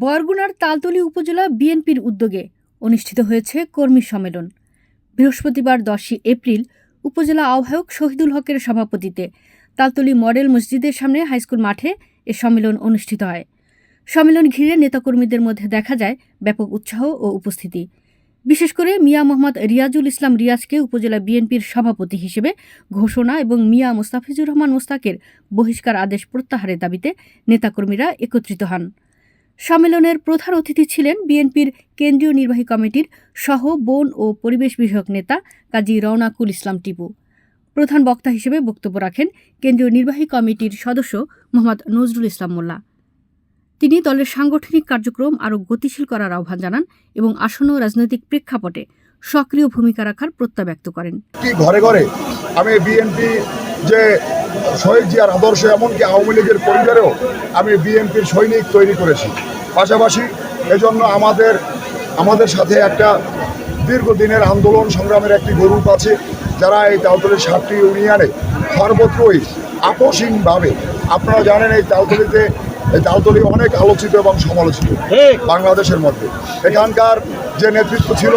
বরগুনার তালতলী উপজেলা বিএনপির উদ্যোগে অনুষ্ঠিত হয়েছে কর্মী সম্মেলন। বৃহস্পতিবার দশই এপ্রিল উপজেলা আহ্বায়ক শহীদুল হকের সভাপতিতে তালতলী মডেল মসজিদের সামনে হাইস্কুল মাঠে এ সম্মেলন অনুষ্ঠিত হয়। সম্মেলন ঘিরে নেতাকর্মীদের মধ্যে দেখা যায় ব্যাপক উৎসাহ ও উপস্থিতি। বিশেষ করে মিয়া মোহাম্মদ রিয়াজুল ইসলাম রিয়াজকে উপজেলা বিএনপির সভাপতি হিসেবে ঘোষণা এবং মিয়া মোস্তাফিজুর রহমান মোস্তাকের বহিষ্কার আদেশ প্রত্যাহারের দাবিতে নেতাকর্মীরা একত্রিত হন। সম্মেলনের প্রধান অতিথি ছিলেন বিএনপির কেন্দ্রীয় নির্বাহী কমিটির সহ বন ও পরিবেশ বিষয়ক নেতা কাজী রওনাকুল ইসলাম টিপু। প্রধান বক্তা হিসেবে বক্তব্য রাখেন কেন্দ্রীয় নির্বাহী কমিটির সদস্য মোহাম্মদ নজরুল ইসলাম মোল্লা। তিনি দলের সাংগঠনিক কার্যক্রম আরও গতিশীল করার আহ্বান জানান এবং আসন্ন রাজনৈতিক প্রেক্ষাপটে সক্রিয় ভূমিকা রাখার প্রত্যয় ব্যক্ত করেন। ঘরে ঘরে আমি বিএনপি যে শহীদ জিয়ার আদর্শ, এমনকি আওয়ামী লীগের পরিবারেও আমি বিএনপির সৈনিক তৈরি করেছি। পাশাপাশি এজন্য আমাদের আমাদের সাথে একটা দীর্ঘদিনের আন্দোলন সংগ্রামের একটি গ্রুপ আছে, যারা এই তালতলির সাতটি ইউনিয়নে সর্বত্রই আপোষহীনভাবে, আপনারা জানেন এই তালতলিতে এই অনেক আলোচিত এবং সমালোচিত বাংলাদেশের মধ্যে। এখানকার যে নেতৃত্ব ছিল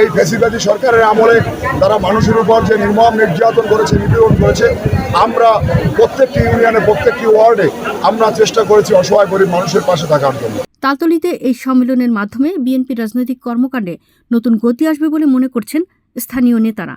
এই ফেসিবাদী সরকারের আমলে তারা মানুষের উপর যে নির্মম নির্যাতন করেছে নিপীড়ন করেছে আমরা প্রত্যেকটি ইউনিয়নে প্রত্যেকটি ওয়ার্ডে আমরা চেষ্টা করেছি অসহায় গরিব মানুষের পাশে থাকার জন্য। তালতলিতে এই সম্মেলনের মাধ্যমে বিএনপি রাজনৈতিক কর্মকাণ্ডে নতুন গতি আসবে বলে মনে করছেন স্থানীয় নেতারা।